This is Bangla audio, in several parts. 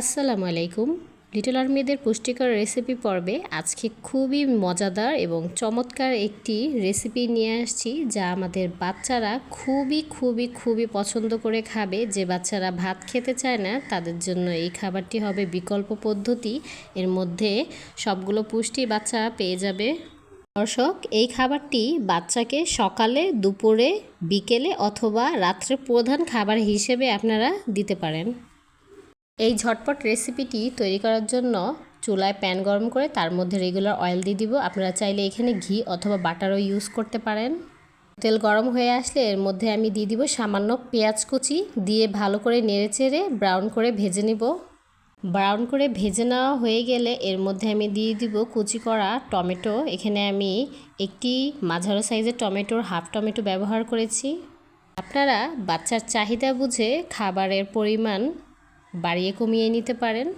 আসসালামু আলাইকুম। লিটল আর্মিদের পুষ্টিকর রেসিপি পর্বে আজকে খুবই মজাদার এবং চমৎকার একটি রেসিপি নিয়ে আসছি যা আমাদের বাচ্চারা খুবই খুবই খুবই পছন্দ করে খাবে। যে বাচ্চারা ভাত খেতে চায় না, তাদের জন্য এই খাবারটি হবে বিকল্প পদ্ধতি। এর মধ্যে সবগুলো পুষ্টি বাচ্চা পেয়ে যাবে। দর্শক, এই খাবারটি বাচ্চাকে সকালে, দুপুরে, বিকেলে অথবা রাত্রে প্রধান খাবার হিসেবে আপনারা দিতে পারেন। এই ঝটপট রেসিপিটি তৈরি করার জন্য চুলায় প্যান গরম করে তার মধ্যে রেগুলার অয়েল দিয়ে দিব। আপনারা চাইলে এখানে ঘি অথবা বাটারও ইউজ করতে পারেন। তেল গরম হয়ে আসলে এর মধ্যে আমি দিয়ে দিব সামান্য পেঁয়াজ কুচি দিয়ে ভালো করে নেড়ে চেড়ে ব্রাউন করে ভেজে নিব। ব্রাউন করে ভেজে নেওয়া হয়ে গেলে এর মধ্যে আমি দিয়ে দিব কুচি করা টমেটো। এখানে আমি একটি মাঝারো সাইজের টমেটোর হাফ টমেটো ব্যবহার করেছি। আপনারা বাচ্চার চাহিদা বুঝে খাবারের পরিমাণ বাড়িয়ে কমিয়ে নিতে পারেন।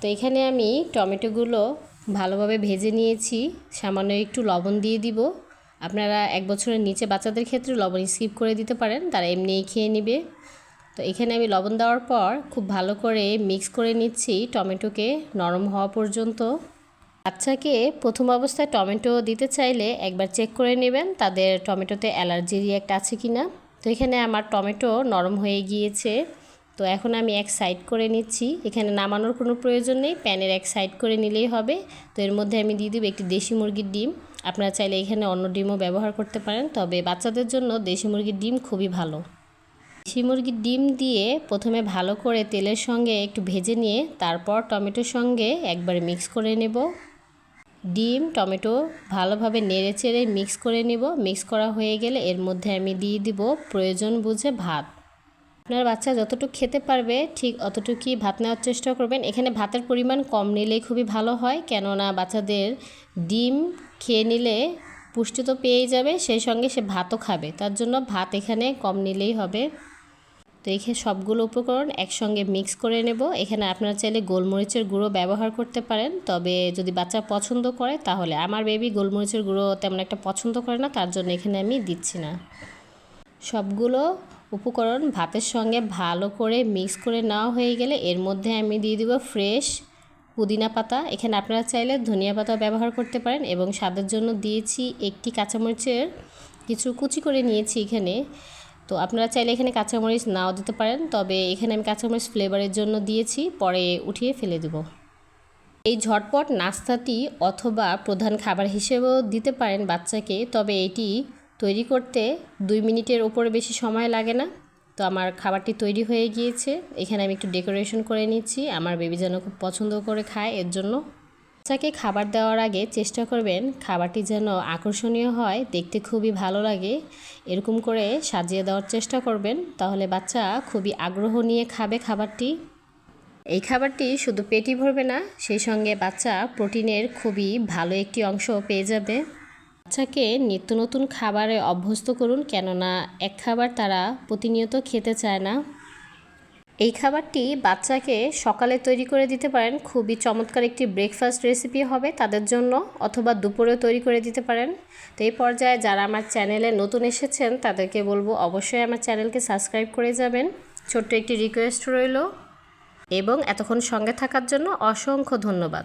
তো এখানে আমি টমেটোগুলো ভালোভাবে ভেজে নিয়েছি। সামান্য একটু লবণ দিয়ে দিব। আপনারা এক বছরের নিচে বাচ্চাদের ক্ষেত্রে লবণ স্কিপ করে দিতে পারেন, তারা এমনিই খেয়ে নেবে। তো এখানে আমি লবণ দেওয়ার পর খুব ভালো করে মিক্স করে নিচ্ছি টমেটোকে নরম হওয়া পর্যন্ত। বাচ্চাকে প্রথম অবস্থায় টমেটো দিতে চাইলে একবার চেক করে নেবেন তাদের টমেটোতে অ্যালার্জি রিয়াক্ট আছে কি না তো এখানে আমার টমেটো নরম হয়ে গিয়েছে। তো এখন আমি এক সাইড করে নিচ্ছি। এখানে নামানোর কোনো প্রয়োজন নেই, প্যানের এক সাইড করে নিলেই হবে। তো এর মধ্যে আমি দিয়ে দেবো একটি দেশি মুরগির ডিম। আপনারা চাইলে এখানে অন্য ডিমও ব্যবহার করতে পারেন, তবে বাচ্চাদের জন্য দেশি মুরগির ডিম খুবই ভালো। দেশি মুরগির ডিম দিয়ে প্রথমে ভালো করে তেলের সঙ্গে একটু ভেজে নিয়ে, তারপর টমেটোর সঙ্গে একবার মিক্স করে নেব। ডিম, টমেটো ভালোভাবে নেড়ে চেড়ে মিক্স করে নেব। মিক্স করা হয়ে গেলে এর মধ্যে আমি দিয়ে দিব প্রয়োজন বুঝে ভাত। আপনার বাচ্চা যতটুকু খেতে পারবে, ঠিক অতটুকুই ভাত নেওয়ার চেষ্টা করবেন। এখানে ভাতের পরিমাণ কম নিলেই খুবই ভালো হয়, কেননা বাচ্চাদের ডিম খেয়ে নিলে পুষ্টি তো পেয়েই যাবে, সেই সঙ্গে সে ভাতও খাবে। তার জন্য ভাত এখানে কম নিলেই হবে। তো এখানে সবগুলো উপকরণ একসঙ্গে মিক্স করে নেব। এখানে আপনারা চাইলে গোলমরিচের গুঁড়ো ব্যবহার করতে পারেন, তবে যদি বাচ্চা পছন্দ করে, তাহলে আমার বেবি গোলমরিচের গুঁড়ো তেমন একটা পছন্দ করে না, তার জন্য এখানে আমি দিচ্ছি না। সবগুলো উপকরণ ভাতের সঙ্গে ভালো করে মিক্স করে নেওয়া হয়ে গেলে এর মধ্যে আমি দিয়ে দিব ফ্রেশ পুদিনা পাতা। এখানে আপনারা চাইলে ধনিয়া পাতা ব্যবহার করতে পারেন এবং স্বাদের জন্য দিয়েছি একটি কাঁচামরিচের কিছু কুচি করে নিয়েছি এখানে। তো আপনারা চাইলে এখানে কাঁচামরিচ নাও দিতে পারেন, তবে এখানে আমি কাঁচামরিচ ফ্লেভারের জন্য দিয়েছি, পরে উঠিয়ে ফেলে দেব। এই ঝটপট নাস্তাটি অথবা প্রধান খাবার হিসেবেও দিতে পারেন বাচ্চাকে, তবে এটি তৈরি করতে দুই মিনিটের ওপরে বেশি সময় লাগে না। তো আমার খাবারটি তৈরি হয়ে গিয়েছে। এখানে আমি একটু ডেকোরেশন করে নিচ্ছি। আমার বেবি যেন খুব পছন্দ করে খায়, এর জন্য। বাচ্চাকে খাবার দেওয়ার আগে চেষ্টা করবেন খাবারটি যেন আকর্ষণীয় হয়, দেখতে খুবই ভালো লাগে। এরকম করে সাজিয়ে দেওয়ার চেষ্টা করবেন, তাহলে বাচ্চা খুবই আগ্রহ নিয়ে খাবে খাবারটি। এই খাবারটি শুধু পেটি ভরবে না, সেই সঙ্গে বাচ্চা প্রোটিনের খুবই ভালো একটি অংশ পেয়ে যাবে। বাচ্চাকে নিত্য নতুন খাবারে অভ্যস্ত করুন, কেননা এক খাবার তারা প্রতিনিয়ত খেতে চায় না। এই খাবারটি বাচ্চাকে সকালে তৈরি করে দিতে পারেন। খুবই চমৎকার একটি ব্রেকফাস্ট রেসিপি হবে তাদের জন্য, অথবা দুপুরেও তৈরি করে দিতে পারেন। তো এই পর্যায়ে যারা আমার চ্যানেলে নতুন এসেছেন, তাদেরকে বলব অবশ্যই আমার চ্যানেলকে সাবস্ক্রাইব করে যাবেন। ছোট্ট একটি রিকোয়েস্ট রইল। এবং এতক্ষণ সঙ্গে থাকার জন্য অসংখ্য ধন্যবাদ।